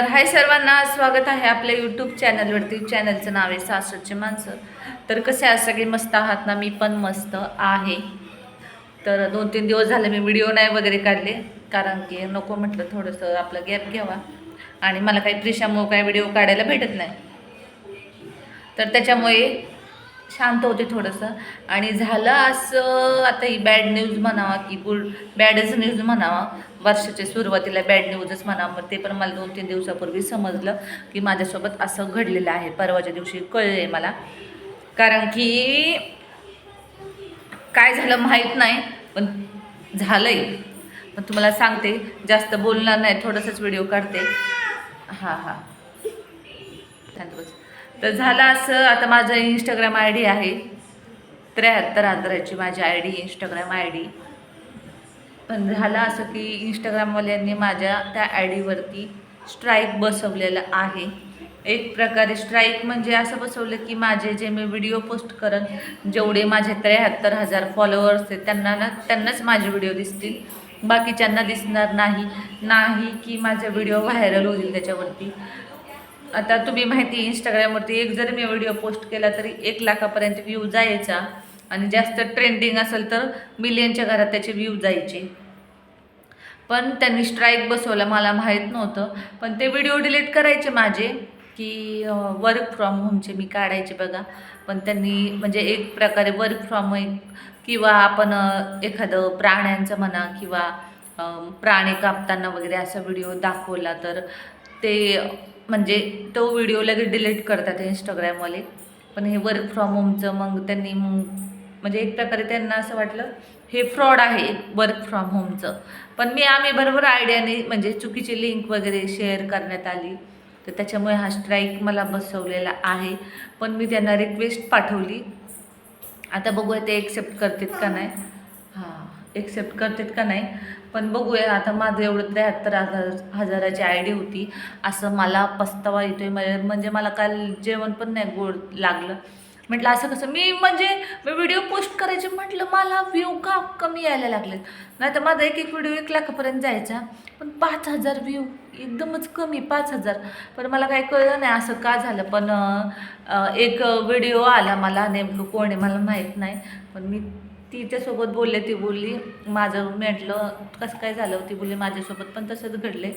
तर हाय सर्वांना स्वागत आहे आपल्या यूट्यूब चॅनलवरती चॅनलचं नाव आहे सासरची माणसं. तर कसे आहात सगळे मस्त आहात ना? मी पण मस्त आहे. तर दोन तीन दिवस झाले मी व्हिडिओ नाही वगैरे काढले. कारण की नको म्हटलं थोडंसं आपलं गॅप घ्यावा. आणि मला काही प्रिशामुळे काही व्हिडिओ काढायला भेटत नाही. तर त्याच्यामुळे शांत होते थोडंसं. आणि झालं असं आता ही बॅड न्यूज म्हणावा की गुड बॅडच न्यूज म्हणावा. वर्षाच्या सुरुवातीला बॅड न्यूजच म्हणावं मग ते पण मला दोन तीन दिवसापूर्वी समजलं की माझ्यासोबत असं घडलेलं आहे. परवाच्या दिवशी कळले मला. कारण की काय झालं माहीत नाही पण झालंय. पण तुम्हाला सांगते जास्त बोलणार नाही थोडंसंच व्हिडिओ काढते. हां हां. तर झालं असं आता माझं इंस्टाग्राम आय डी आहे. त्र्याहत्तर हजाराची माझी I D Instagram I D पण झालं असं की इंस्टाग्रामवाल्यांनी माझ्या त्या आय डीवरती स्ट्राईक बसवलेलं आहे. एक प्रकारे स्ट्राईक म्हणजे असं बसवलं की माझे जे मी व्हिडिओ पोस्ट करन जेवढे माझे त्र्याहत्तर हजार फॉलोअर्स आहेत त्यांना ना त्यांनाच माझे व्हिडिओ दिसतील. बाकीच्यांना दिसणार नाही. नाही की माझे व्हिडिओ व्हायरल होईल त्याच्यावरती. आता तुम्ही माहिती इंस्टाग्रामवरती एक जरी मी व्हिडिओ पोस्ट केला तरी एक लाखापर्यंत व्ह्यू जायचा आणि जास्त ट्रेंडिंग असेल तर मिलियनच्या घरात त्याचे व्ह्यू जायचे. पण त्यांनी स्ट्राईक बसवला मला माहीत नव्हतं. पण ते व्हिडिओ डिलीट करायचे माझे की वर्क फ्रॉम होमचे मी काढायचे बघा. पण त्यांनी म्हणजे एक प्रकारे वर्क फ्रॉम किंवा आपण एखादं प्राण्यांचं म्हणा किंवा प्राणी कापताना वगैरे असा व्हिडिओ दाखवला तर ते म्हणजे तो व्हिडिओ लगेच डिलीट करतात इंस्टाग्रामवाले पण हे वर्क फ्रॉम होमचं मग त्यांनी मग म्हणजे एक प्रकारे त्यांना असं वाटलं हे फ्रॉड आहे वर्क फ्रॉम होमचं पण मी आम्ही बरोबर आयडियाने म्हणजे चुकीची लिंक वगैरे शेअर करण्यात आली. तर त्याच्यामुळे हा स्ट्राईक मला बसवलेला आहे. पण मी त्यांना रिक्वेस्ट पाठवली. आता बघूया ते एक्सेप्ट करतात का नाही. हां एक्सेप्ट करतात का नाही. पण बघूया आता माझं एवढं त्र्याहत्तर हजार हजाराची आय डी होती. असं मला पस्तावा येतो आहे म्हणजे मला काल जेवण पण नाही गोड लागलं. म्हटलं असं कसं? मी म्हणजे मी व्हिडिओ पोस्ट करायचे म्हटलं मला व्ह्यू का कमी यायला लागलेत? नाही तर माझा एक एक व्हिडिओ एक लाखापर्यंत जायचा. पण पाच हजार व्ह्यू एकदमच कमी पाच हजार. पण मला काही कळलं नाही असं का झालं? पण एक व्हिडिओ आला मला नेमकं कोण आहे मला माहीत नाही. पण मी तिच्यासोबत बोलले ती बोलली माझं म्हटलं कसं काय झालं? ती बोलली माझ्यासोबत पण तसंच घडले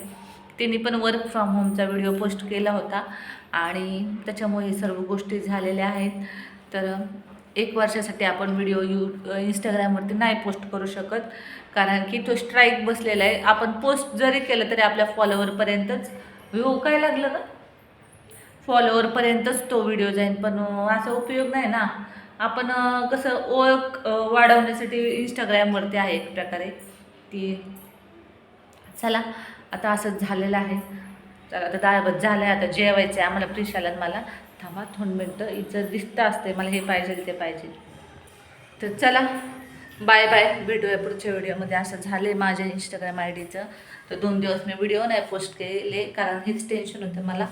तिने पण वर्क फ्रॉम होमचा व्हिडिओ पोस्ट केला होता. आणि त्याच्यामुळे हे सर्व गोष्टी झालेल्या आहेत. तर एक वर्षासाठी आपण व्हिडिओ यू इंस्टाग्रामवरती नाही पोस्ट करू शकत. कारण की तो स्ट्राईक बसलेला आहे. आपण पोस्ट जरी केलं तरी आपल्या फॉलोवरपर्यंतच व्ह्यू काय लागलं ना फॉलोवरपर्यंतच तो व्हिडिओ जाईल पण असा उपयोग नाही ना. आपण कसं ओळख वाढवण्यासाठी इंस्टाग्रामवरती आहे एक प्रकारे. ती चला आता असंच झालेलं आहे. चला आता दाळबत झालं आहे आता जेवायचं आहे आम्हाला प्रिशाला मला. थांबा दोन मिनटं इथं दिसतं असते मला हे पाहिजे ते पाहिजे. तर चला बाय बाय भेटूया पुढच्या व्हिडिओमध्ये. असं झालं आहे माझ्या इंस्टाग्राम आय डीचं. तर दोन दिवस मी व्हिडिओ नाही पोस्ट केले कारण हेच टेन्शन होतं मला.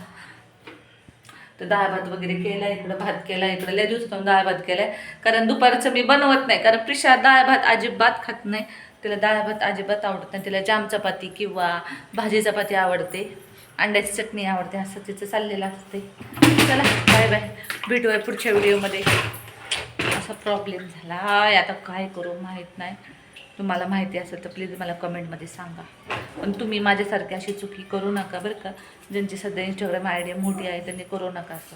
तर डाळ भात वगैरे केला इकडं भात केला इकडं लय दिवस डाळ भात केलाय. कारण दुपारचं मी बनवत नाही कारण प्रिशा डाळ भात अजिबात खात नाही. तिला डाळ भात अजिबात आवडत नाही. तिला जाम चपाती किंवा भाजी चपाती आवडते. अंड्याची चटणी आवडते. असं तिचं चाललेलं असते चला बाय बाय भेटूया पुढच्या व्हिडिओमध्ये. असा प्रॉब्लेम झाला. हाय आता काय करू माहीत नाही. तुम्हाला माहिती असेल तर प्लीज मला कमेंटमध्ये सांगा. पण तुम्ही माझ्यासारखी अशी चुकी करू नका बरं का. ज्यांची सध्या इंस्टाग्राम आय डी मोठी आहे त्यांनी करू नका असं.